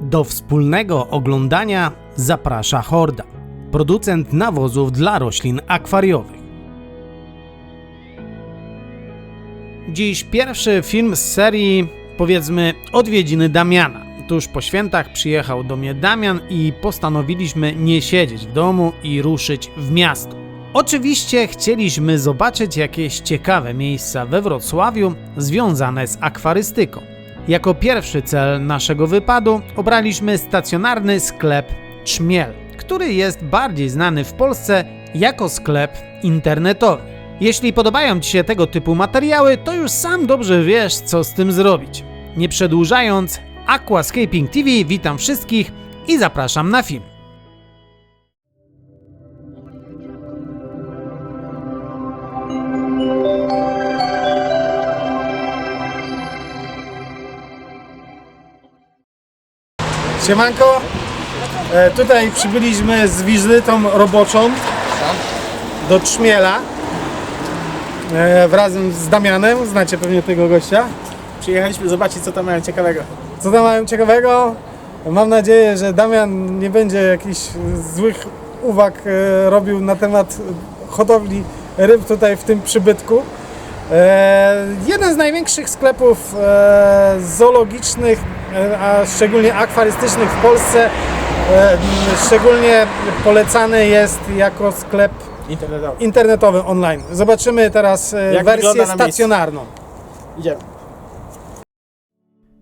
Do wspólnego oglądania zaprasza Horda, producent nawozów dla roślin akwariowych. Dziś pierwszy film z serii, powiedzmy, odwiedziny Damiana. Tuż po świętach przyjechał do mnie Damian i postanowiliśmy nie siedzieć w domu i ruszyć w miasto. Oczywiście chcieliśmy zobaczyć jakieś ciekawe miejsca we Wrocławiu związane z akwarystyką. Jako pierwszy cel naszego wypadu obraliśmy stacjonarny sklep Czmiel, który jest bardziej znany w Polsce jako sklep internetowy. Jeśli podobają Ci się tego typu materiały, to już sam dobrze wiesz, co z tym zrobić. Nie przedłużając, Aquascaping TV witam wszystkich i zapraszam na film. Siemanko, e, tutaj przybyliśmy z wizytą roboczą do Trzmiela e, wraz z Damianem, znacie pewnie tego gościa. Przyjechaliśmy zobaczyć co tam mają ciekawego. Co tam mają ciekawego? Mam nadzieję, że Damian nie będzie jakichś złych uwag e, robił na temat hodowli ryb tutaj w tym przybytku. E, jeden z największych sklepów e, zoologicznych, e, a szczególnie akwarystycznych w Polsce, e, szczególnie polecany jest jako sklep Internetowy. internetowy online. Zobaczymy teraz e, Jak wersję stacjonarną. Idziemy.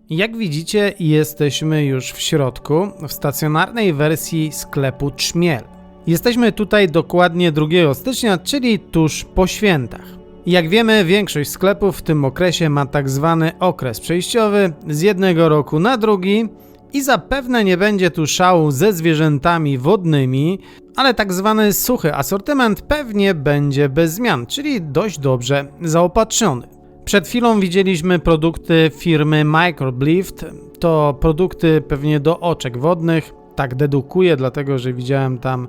Jak widzicie, jesteśmy już w środku, w stacjonarnej wersji sklepu Czmiel. Jesteśmy tutaj dokładnie 2 stycznia, czyli tuż po świętach. Jak wiemy, większość sklepów w tym okresie ma tak zwany okres przejściowy z jednego roku na drugi i zapewne nie będzie tu szału ze zwierzętami wodnymi, ale tak zwany suchy asortyment pewnie będzie bez zmian, czyli dość dobrze zaopatrzony. Przed chwilą widzieliśmy produkty firmy Microblift. To produkty pewnie do oczek wodnych. Tak dedukuję, dlatego że widziałem tam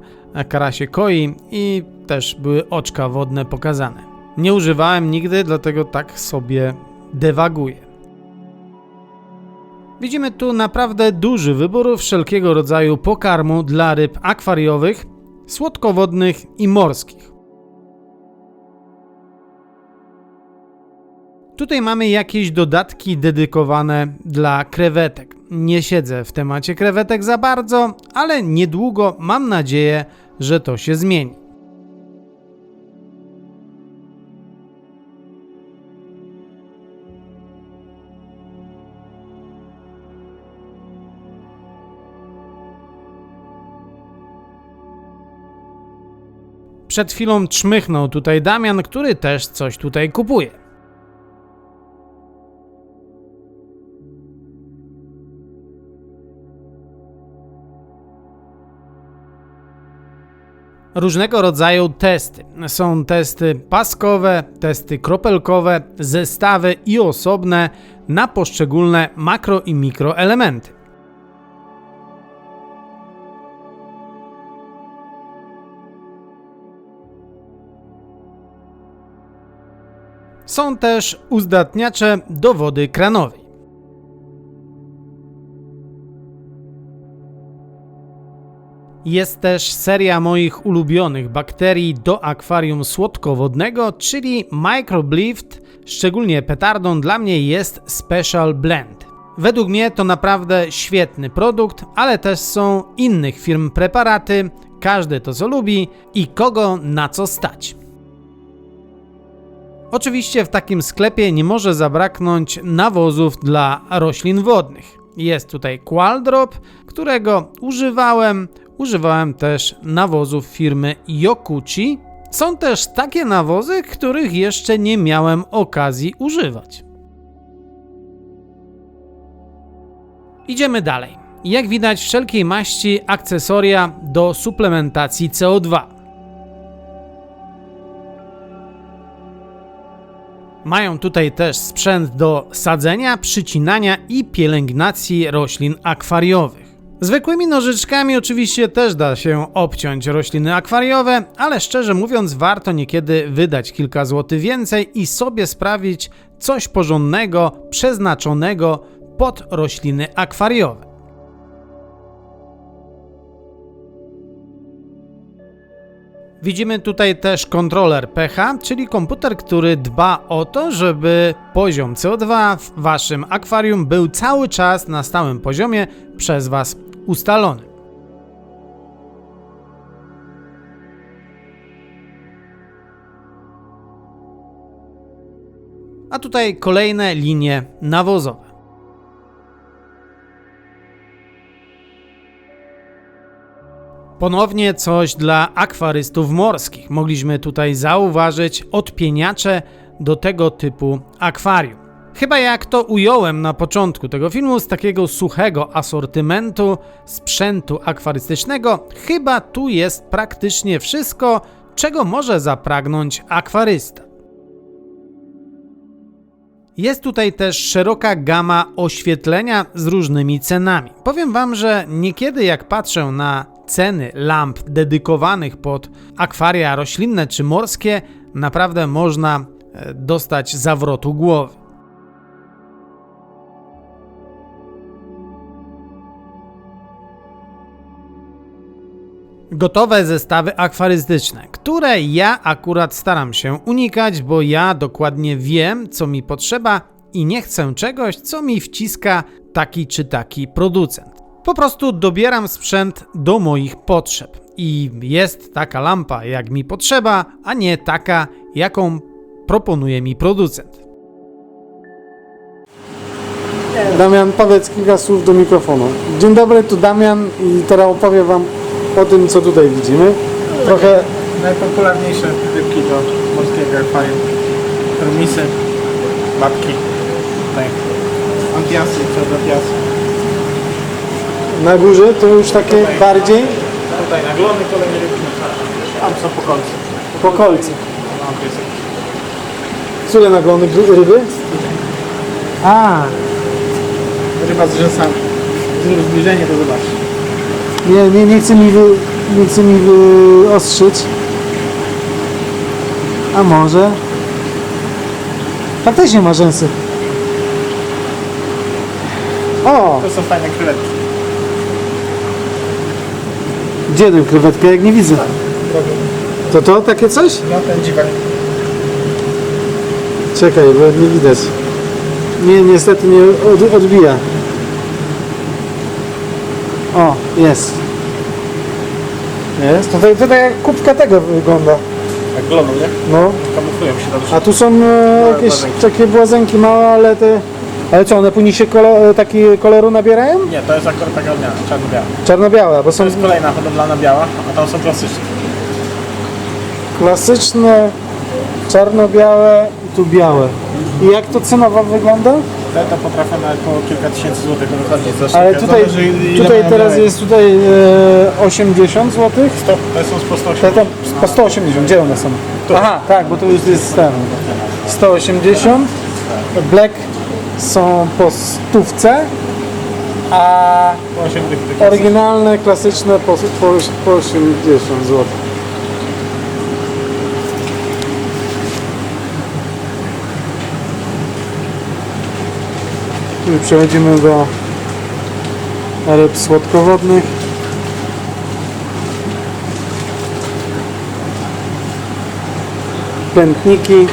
karasie koi i też były oczka wodne pokazane. Nie używałem nigdy, dlatego tak sobie dewaguję. Widzimy tu naprawdę duży wybór wszelkiego rodzaju pokarmu dla ryb akwariowych, słodkowodnych i morskich. Tutaj mamy jakieś dodatki dedykowane dla krewetek. Nie siedzę w temacie krewetek za bardzo, ale niedługo mam nadzieję, że to się zmieni. Przed chwilą czmychnął tutaj Damian, który też coś tutaj kupuje. różnego rodzaju testy. Są testy paskowe, testy kropelkowe, zestawy i osobne na poszczególne makro i mikroelementy. Są też uzdatniacze do wody kranowej. Jest też seria moich ulubionych bakterii do akwarium słodkowodnego, czyli Microblift. Szczególnie petardą dla mnie jest Special Blend. Według mnie to naprawdę świetny produkt, ale też są innych firm preparaty, każdy to co lubi i kogo na co stać. Oczywiście w takim sklepie nie może zabraknąć nawozów dla roślin wodnych. Jest tutaj Qualdrop, którego używałem. Używałem też nawozów firmy Yokuchi. Są też takie nawozy, których jeszcze nie miałem okazji używać. Idziemy dalej. Jak widać, wszelkiej maści akcesoria do suplementacji CO2. Mają tutaj też sprzęt do sadzenia, przycinania i pielęgnacji roślin akwariowych. Zwykłymi nożyczkami oczywiście też da się obciąć rośliny akwariowe, ale szczerze mówiąc, warto niekiedy wydać kilka złotych więcej i sobie sprawić coś porządnego, przeznaczonego pod rośliny akwariowe. Widzimy tutaj też kontroler pH, czyli komputer, który dba o to, żeby poziom CO2 w waszym akwarium był cały czas na stałym poziomie przez was ustalony. A tutaj kolejne linie nawozowe. Ponownie coś dla akwarystów morskich. Mogliśmy tutaj zauważyć odpieniacze do tego typu akwarium. Chyba jak to ująłem na początku tego filmu, z takiego suchego asortymentu sprzętu akwarystycznego, chyba tu jest praktycznie wszystko, czego może zapragnąć akwarysta. Jest tutaj też szeroka gama oświetlenia z różnymi cenami. Powiem Wam, że niekiedy jak patrzę na ceny lamp dedykowanych pod akwaria roślinne czy morskie, naprawdę można e, dostać zawrotu głowy. Gotowe zestawy akwarystyczne, które ja akurat staram się unikać, bo ja dokładnie wiem, co mi potrzeba i nie chcę czegoś, co mi wciska taki czy taki producent. Po prostu dobieram sprzęt do moich potrzeb i jest taka lampa, jak mi potrzeba, a nie taka, jaką proponuje mi producent. Damian, powiedz kilka słów do mikrofonu. Dzień dobry, tu Damian i teraz opowiem Wam o tym, co tutaj widzimy. Trochę Najpopularniejsze rybki do morskiego akwarium. Permisy, babki, tutaj antiasy, pseudopiasy. Na górze to już takie bardziej Tutaj naglony, kolejne rybki. Tam są po końcu. po kolce. To jest Które naglony ryby? A, ryba z rzęsami. Zrób zbliżenie, to zobacz. nie, nie, nie chce mi, wy, nie chce mi wyostrzyć. A może? Faktycznie ma rzęsy. O, To są fajne krewetki. Gdzie tę krewetkę, jak nie widzę. To to takie coś? No ten dziwak. Czekaj, bo nie widać. Nie, niestety nie od, odbija. O, jest. Jest. Tutaj, tutaj jak kubka tego wygląda. Jak gloną, nie? No. Kamuflują się dobrze. A tu są e, jakieś takie błazenki małe, ale te... Ale co, one później się kolor, taki koloru nabierają? Nie, to jest akurat taka dnia, czarno-biała. Czarno-białe, bo To są jest kolejna hodowlana biała, a tam są klasyczne. klasyczne, czarno-białe i tu białe. I jak to cenowo wygląda? Te to potrafią nawet po kilka tysięcy złotych wychodzić za Ale tutaj, tutaj teraz białej. jest tutaj e, 80 zł. To, te są z po 180. Te po 180, gdzie one są? Aha, tak, bo to już jest ten. 180. Black są po stówce, a Po 8 tych, tych jest. oryginalne, klasyczne po, po, po 80 zł. Przechodzimy do ryb słodkowodnych. Pętniki.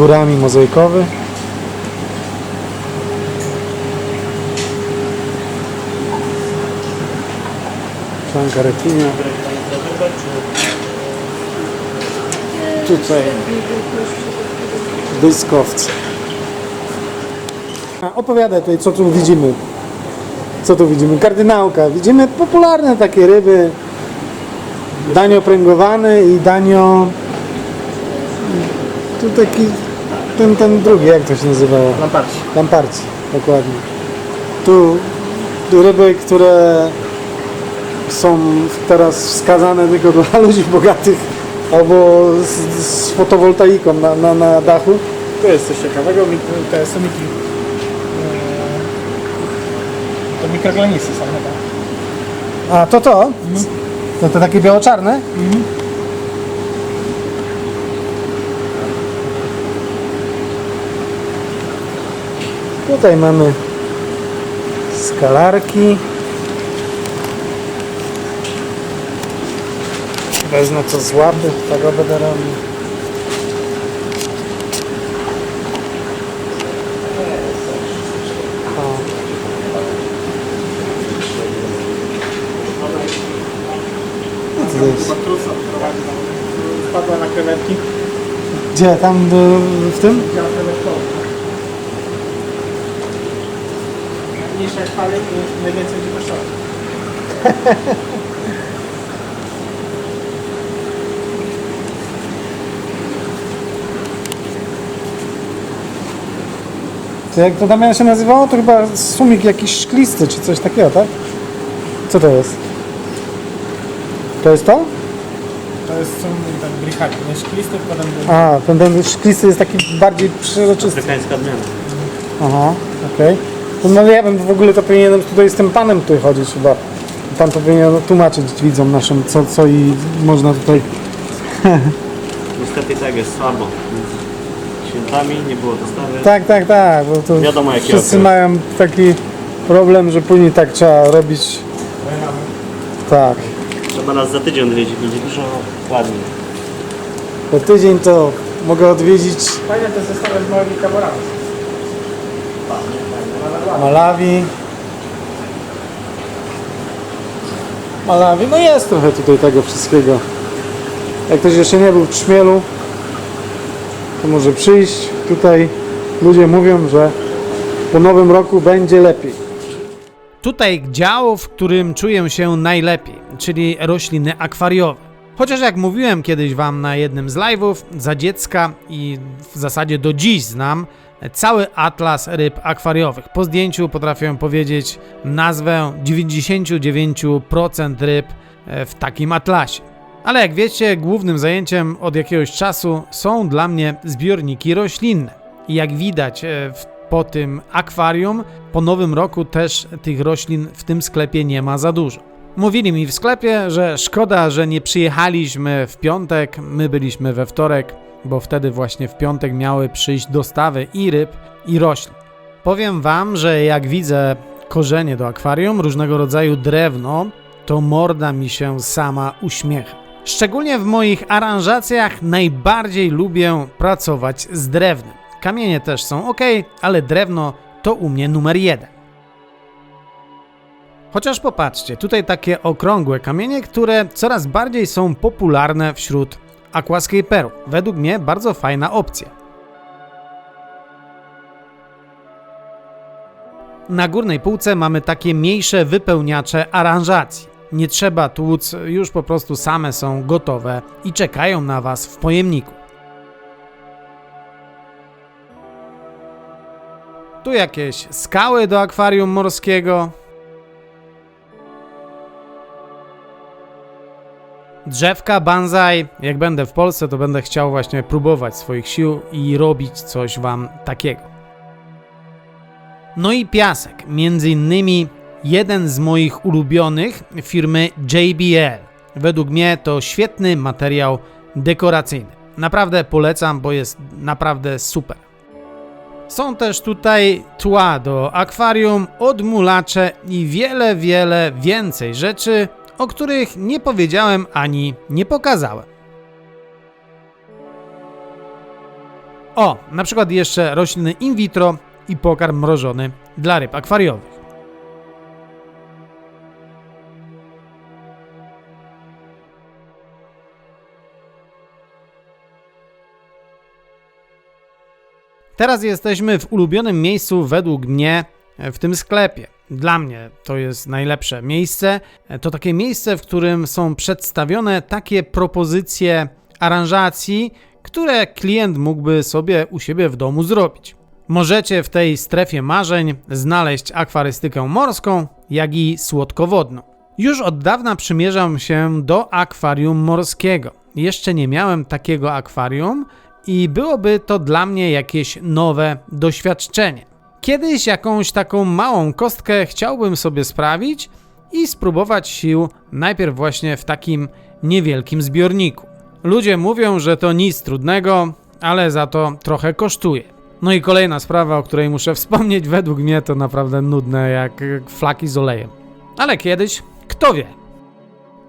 Górami mozaikowy. Szanka rekinia. Tutaj dyskowce. Opowiadaj tutaj, co tu widzimy. Co tu widzimy? Kardynałka. Widzimy popularne takie ryby. Danio pręgowany i danio... Tu taki... Ten, ten drugi, jak to się nazywało? Lamparci. Lamparci, dokładnie. Tu ryby, które są teraz wskazane tylko dla ludzi bogatych albo z, z fotowoltaiką na, na, na dachu. Tu jest coś ciekawego, te sumiki. e, To mikroglanisy są chyba. A to to? To, to takie biało-czarne? Tutaj mamy skalarki. Wezmę to z łapy, tego będę robił. Co to jest? Spadła na krewetki. Gdzie? Tam w tym? Fale, to najwięcej będzie kosztować. To jak to Damian się nazywało? To chyba sumik jakiś szklisty czy coś takiego, tak? Co to jest? To jest to? To jest są tak brichaki, nie szklisty, potem A, ten, ten szklisty jest taki bardziej przeroczysty. Afrykańska odmiana. Aha, okej. To No ja bym w ogóle to powinienem tutaj z tym panem tutaj chodzić chyba. Pan to powinien tłumaczyć widzom naszym, co, co i można tutaj... Niestety tak jest słabo. Świętami nie było dostawy. Tak, tak, tak, bo to Wiadomo, jaki wszyscy okres. mają taki problem, że później tak trzeba robić... Tak. Trzeba nas za tydzień odwiedzić, będzie dużo ładniej. Po tydzień to mogę odwiedzić Fajne te zestawy z małymi kamerami. Malawi. Malawi, no jest trochę tutaj tego wszystkiego. Jak ktoś jeszcze nie był w Trzmielu, to może przyjść. Tutaj ludzie mówią, że po nowym roku będzie lepiej. Tutaj dział, w którym czuję się najlepiej, czyli rośliny akwariowe. Chociaż jak mówiłem kiedyś wam na jednym z live'ów, za dziecka i w zasadzie do dziś znam cały atlas ryb akwariowych. Po zdjęciu potrafię powiedzieć nazwę 99% ryb e, w takim atlasie. Ale jak wiecie, głównym zajęciem od jakiegoś czasu są dla mnie zbiorniki roślinne. I jak widać e, po tym akwarium, po nowym roku też tych roślin w tym sklepie nie ma za dużo. Mówili mi w sklepie, że szkoda, że nie przyjechaliśmy w piątek, my byliśmy we wtorek, bo wtedy właśnie w piątek miały przyjść dostawy i ryb, i roślin. Powiem wam, że jak widzę korzenie do akwarium, różnego rodzaju drewno, to morda mi się sama uśmiecha. Szczególnie w moich aranżacjach najbardziej lubię pracować z drewnem. Kamienie też są ok, ale drewno to u mnie numer jeden. Chociaż popatrzcie, tutaj takie okrągłe kamienie, które coraz bardziej są popularne wśród aquascaperów. Według mnie bardzo fajna opcja. Na górnej półce mamy takie mniejsze wypełniacze aranżacji. Nie trzeba tłuc, już po prostu same są gotowe i czekają na Was w pojemniku. Tu jakieś skały do akwarium morskiego. Drzewka bonsai. Jak będę w Polsce, to będę chciał właśnie próbować swoich sił i robić coś Wam takiego. No i piasek, między innymi jeden z moich ulubionych firmy JBL. Według mnie to świetny materiał dekoracyjny. Naprawdę polecam, bo jest naprawdę super. Są też tutaj tła do akwarium, odmulacze i wiele, wiele więcej rzeczy, o których nie powiedziałem ani nie pokazałem. O, na przykład jeszcze rośliny in vitro i pokarm mrożony dla ryb akwariowych. Teraz jesteśmy w ulubionym miejscu według mnie w tym sklepie. Dla mnie to jest najlepsze miejsce. To takie miejsce, w którym są przedstawione takie propozycje aranżacji, które klient mógłby sobie u siebie w domu zrobić. Możecie w tej strefie marzeń znaleźć akwarystykę morską, jak i słodkowodną. Już od dawna przymierzam się do akwarium morskiego. Jeszcze nie miałem takiego akwarium i byłoby to dla mnie jakieś nowe doświadczenie. Kiedyś jakąś taką małą kostkę chciałbym sobie sprawić i spróbować sił najpierw właśnie w takim niewielkim zbiorniku. Ludzie mówią, że to nic trudnego, ale za to trochę kosztuje. No i kolejna sprawa, o której muszę wspomnieć, według mnie to naprawdę nudne jak flaki z olejem. Ale kiedyś, kto wie.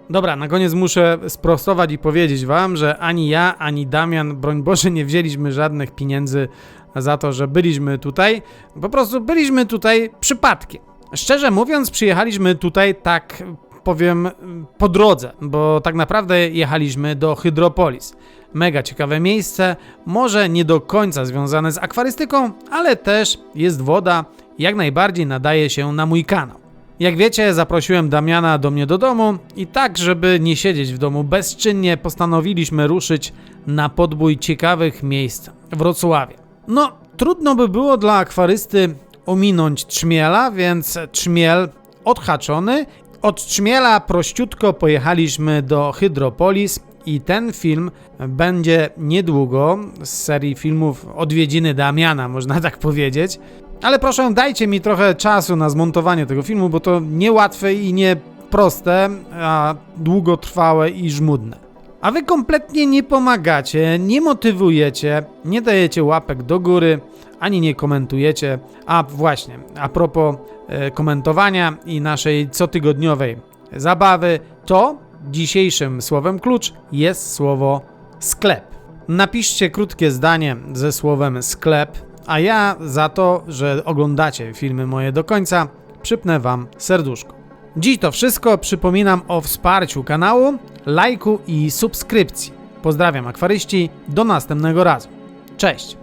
Dobra, na koniec muszę sprostować i powiedzieć wam, że ani ja, ani Damian, broń Boże, nie wzięliśmy żadnych pieniędzy za to, że byliśmy tutaj. Po prostu byliśmy tutaj przypadkiem. Szczerze mówiąc, przyjechaliśmy tutaj tak, powiem, po drodze, bo tak naprawdę jechaliśmy do Hydropolis. Mega ciekawe miejsce, może nie do końca związane z akwarystyką, ale też jest woda, jak najbardziej nadaje się na mój kanał. Jak wiecie, zaprosiłem Damiana do mnie do domu i tak, żeby nie siedzieć w domu bezczynnie, postanowiliśmy ruszyć na podbój ciekawych miejsc w Wrocławiu. No, trudno by było dla akwarysty ominąć trzmiela, więc trzmiel odhaczony. Od trzmiela prościutko pojechaliśmy do Hydropolis i ten film będzie niedługo z serii filmów Odwiedziny Damiana, można tak powiedzieć. Ale proszę, dajcie mi trochę czasu na zmontowanie tego filmu, bo to niełatwe i nie proste, a długotrwałe i żmudne. A wy kompletnie nie pomagacie, nie motywujecie, nie dajecie łapek do góry, ani nie komentujecie. A właśnie, a propos e, komentowania i naszej cotygodniowej zabawy, to dzisiejszym słowem klucz jest słowo sklep. Napiszcie krótkie zdanie ze słowem sklep, a ja za to, że oglądacie filmy moje do końca, przypnę Wam serduszko. Dziś to wszystko. Przypominam o wsparciu kanału, lajku i subskrypcji. Pozdrawiam akwaryści. Do następnego razu. Cześć!